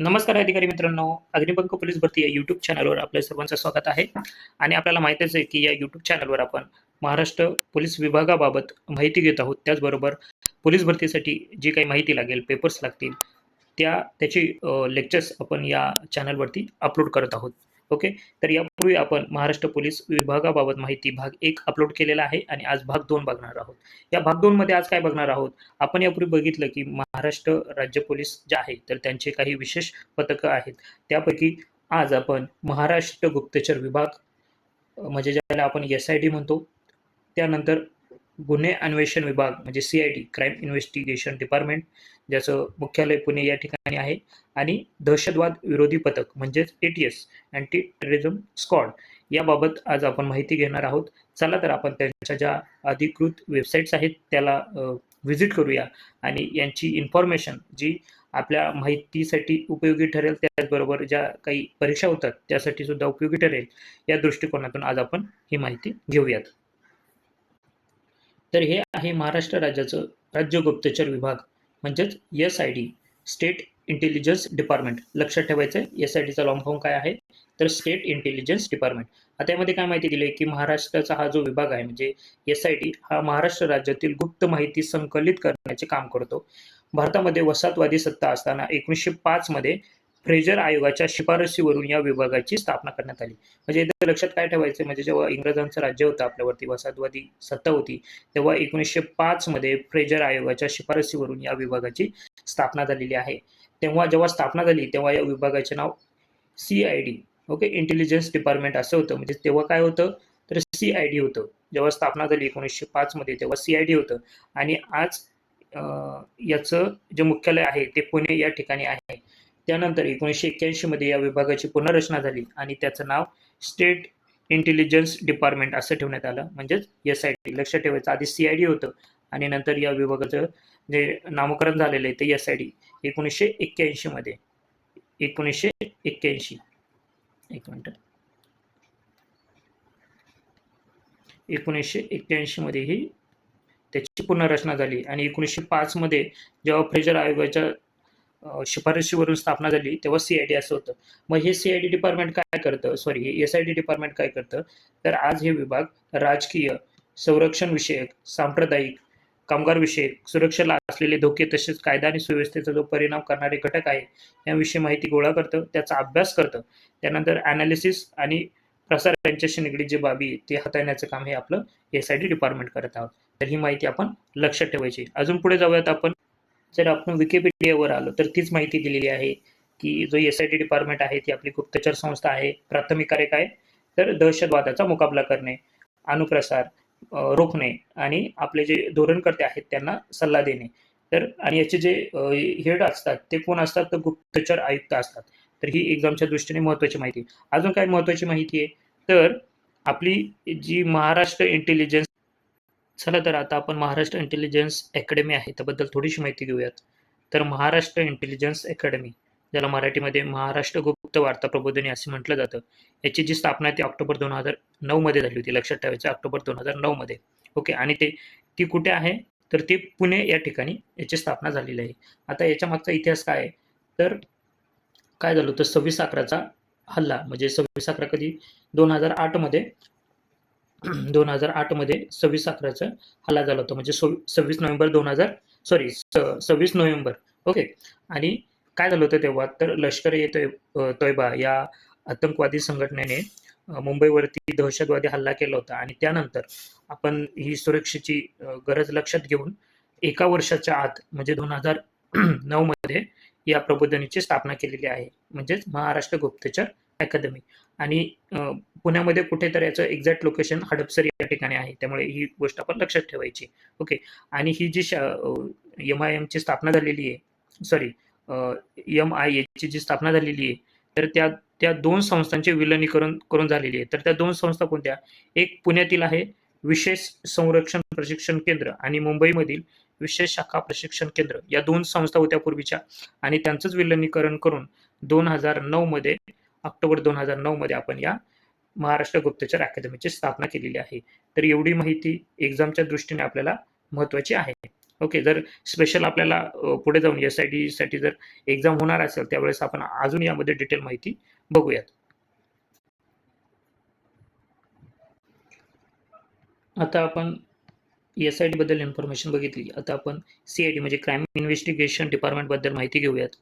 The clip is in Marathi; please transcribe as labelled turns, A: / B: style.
A: नमस्कार अधिकारी मित्रांनो अग्निपंख पोलीस भरती या यूट्यूब चॅनलवर आपल्या सर्वांचं स्वागत आहे. आणि आपल्याला माहितीच आहे की या यूट्यूब चॅनलवर आपण महाराष्ट्र पोलीस विभागाबाबत माहिती घेत आहोत. त्याचबरोबर पोलीस भरतीसाठी जी काही माहिती लागेल पेपर्स लागतील त्या त्याची लेक्चर्स आपण या चॅनलवरती अपलोड करत आहोत. ओके तर यापूर्वी आपण महाराष्ट्र पोलीस विभागाबाबत माहिती भाग एक अपलोड केलेला आहे आणि आज भाग दोन बघणार आहोत. या भाग दोनमध्ये आज काय बघणार आहोत? आपण यापूर्वी बघितलं की महाराष्ट्र राज्य पोलीस जे आहे तर त्यांचे काही विशेष पथकं आहेत. त्यापैकी आज आपण महाराष्ट्र गुप्तचर विभाग म्हणजे ज्याला आपण एस आय डी म्हणतो त्यानंतर गुन्हे अन्वेषण विभाग म्हणजे C I D crime investigation department ज्याचं मुख्यालय पुणे या ठिकाणी आहे आणि दहशतवाद विरोधी पथक म्हणजेच A T S anti terrorism squad याबाबत आज आपण माहिती घेणार आहोत. चला तर आपण त्यांच्या ज्या अधिकृत वेबसाईट्स आहेत त्याला व्हिजिट करूया. आणि यांची इन्फॉर्मेशन जी आपल्या माहितीसाठी उपयोगी ठरेल त्याचबरोबर ज्या काही परीक्षा होतात त्यासाठी सुद्धा उपयोगी ठरेल या दृष्टिकोनातून आज आपण ही माहिती घेऊयात. तर हे आहे महाराष्ट्र राज्याचं राज्य गुप्तचर विभाग म्हणजेच S I D state intelligence department लक्षात ठेवायचं एस आय डीचा लॉंग फॉर्म काय आहे? तर स्टेट इंटेलिजन्स डिपार्टमेंट आता यामध्ये काय माहिती दिली की महाराष्ट्राचा हा जो विभाग आहे म्हणजे एस आय डी हा महाराष्ट्र राज्यातील गुप्त माहिती संकलित करण्याचे काम करतो. भारतामध्ये वसाहतवादी सत्ता असताना एकोणीसशे पाचमध्ये फ्रेजर आयोगाच्या शिफारशीवरून या विभागाची स्थापना करण्यात आली. म्हणजे इथं लक्षात काय ठेवायचं म्हणजे जेव्हा इंग्रजांचं राज्य होतं आपल्यावरती वसाहतवादी सत्ता होती तेव्हा एकोणीसशे पाचमध्ये फ्रेजर आयोगाच्या शिफारसीवरून या विभागाची स्थापना झालेली आहे. तेव्हा जेव्हा स्थापना झाली तेव्हा या विभागाचे नाव C I D okay intelligence department असं होतं. म्हणजे तेव्हा काय होतं? तर सी आय डी होतं. जेव्हा स्थापना झाली एकोणीसशे पाचमध्ये तेव्हा सी आय डी होतं. आणि आज याचं जे मुख्यालय आहे ते पुणे या ठिकाणी आहे. त्यानंतर एकोणीसशे एक्क्याऐंशीमध्ये या विभागाची पुनर्रचना झाली आणि त्याचं नाव स्टेट इंटेलिजन्स डिपार्टमेंट असं ठेवण्यात आलं. म्हणजेच एस आय डी लक्षात ठेवायचं आधी सी आय डी होतं आणि नंतर या विभागाचं जे नामकरण झालेलं आहे ते एस आय डी एकोणीसशे एक्क्याऐंशीमध्ये एकोणीसशे एक्क्याऐंशी. एक मिनटं. एकोणीसशे एक्क्याऐंशीमध्ये ही त्याची पुनर्रचना झाली आणि एकोणीसशे पाचमध्ये जेव्हा फ्रेजर आयोगाच्या शिफारशीवरून स्थापना झाली तेव्हा सी आय डी असं होतं. मग हे सी आय डी डिपार्टमेंट काय करतं? सॉरी हे एस आय डी डिपार्टमेंट काय करतं? तर आज हे विभाग राजकीय संरक्षण विषयक सांप्रदायिक कामगार विषयक सुरक्षेला असलेले धोके तसेच कायदा आणि सुव्यवस्थेचा जो परिणाम करणारे घटक आहे याविषयी माहिती गोळा करतं त्याचा अभ्यास करतं. त्यानंतर ॲनालिसिस आणि प्रसार यांच्याशी निगडीत जे बाबी ते हाताळण्याचं काम हे आपलं एस आय डी डिपार्टमेंट करत आहोत. तर ही माहिती आपण लक्षात ठेवायची. अजून पुढे जाऊयात आपण. जर आपण विकिपीडियावर आलो तर तीच माहिती दिलेली आहे की जो एस आय टी डिपार्टमेंट आहे ती आपली गुप्तचर संस्था आहे प्राथमिक कार्य काय? तर दहशतवादाचा मुकाबला करणे अनुप्रसार रोखणे आणि आपले जे धोरणकर्ते आहेत त्यांना सल्ला देणे. तर आणि याचे जे हेड असतात ते कोण असतात? तर गुप्तचर आयुक्त असतात. तर ही एक्झामच्या दृष्टीने महत्त्वाची माहिती. आहे. अजून काय महत्त्वाची माहिती आहे? तर आपली जी महाराष्ट्र इंटेलिजन्स चला तर आता आपण महाराष्ट्र इंटेलिजन्स अकॅडमी आहे त्याबद्दल थोडीशी माहिती घेऊयात. तर महाराष्ट्र इंटेलिजन्स अकॅडमी ज्याला मराठीमध्ये महाराष्ट्र गुप्त वार्ता प्रबोधिनी असे म्हटलं जातं याची जी स्थापना आहे ती ऑक्टोबर दोन हजार नऊमध्ये झाली होती. लक्षात ठेवायचं ऑक्टोबर दोन हजार नऊमध्ये ओके आणि ते ती कुठे आहे? तर ती पुणे या ठिकाणी याची स्थापना झालेली आहे. आता याच्या मागचा इतिहास काय आहे? तर काय झालं होतं? सव्वीस अकराचा हल्ला म्हणजे सव्वीस अकरा कधी? दोन हजार आठमध्ये दोन हजार आठमध्ये सव्वीस अकराचा हल्ला झाला होता. म्हणजे सव्वी- सव्वीस नोव्हेंबर दोन हजार सॉरी सव्वीस नोव्हेंबर. ओके आणि काय झालं होतं तेव्हा? तर लष्कर ए तोयबा या आतंकवादी संघटनेने मुंबईवरती दहशतवादी हल्ला केला होता. आणि त्यानंतर आपण ही सुरक्षेची गरज लक्षात घेऊन एका वर्षाच्या आत म्हणजे दोन हजार नऊमध्ये या प्रबोधनीची स्थापना केलेली आहे. म्हणजेच महाराष्ट्र गुप्तचर अकादमी आणि पुण्यामध्ये कुठे तर याचं एक्झॅक्ट लोकेशन हडपसर या ठिकाणी आहे. त्यामुळे ही गोष्ट आपण लक्षात ठेवायची. ओके. आणि ही जी एम आय एमची स्थापना झालेली आहे सॉरी एम आय एची जी स्थापना झालेली आहे तर त्या त्या दोन संस्थांचे विलनीकरण करून झालेली आहे. तर त्या दोन संस्था कोणत्या? एक पुण्यातील आहे विशेष संरक्षण प्रशिक्षण केंद्र आणि मुंबईमधील विशेष शाखा प्रशिक्षण केंद्र. या दोन संस्था होत्या पूर्वीच्या आणि त्यांचंच विलनीकरण करून दोन हजार नऊमध्ये ऑक्टोबर दोन हजार नऊमध्ये आपण या महाराष्ट्र गुप्तचर अकादमीची स्थापना केलेली आहे. तर एवढी माहिती एक्झामच्या दृष्टीने आपल्याला महत्त्वाची आहे. ओके जर स्पेशल आपल्याला पुढे जाऊन एस आय डीसाठी जर एक्झाम होणार असेल त्यावेळेस आपण अजून यामध्ये डिटेल माहिती बघूयात. आता आपण एस आयबद्दल इन्फॉर्मेशन बघितली. आता आपण सी आय डी म्हणजे क्राईम इन्व्हेस्टिगेशन डिपार्टमेंटबद्दल माहिती घेऊयात.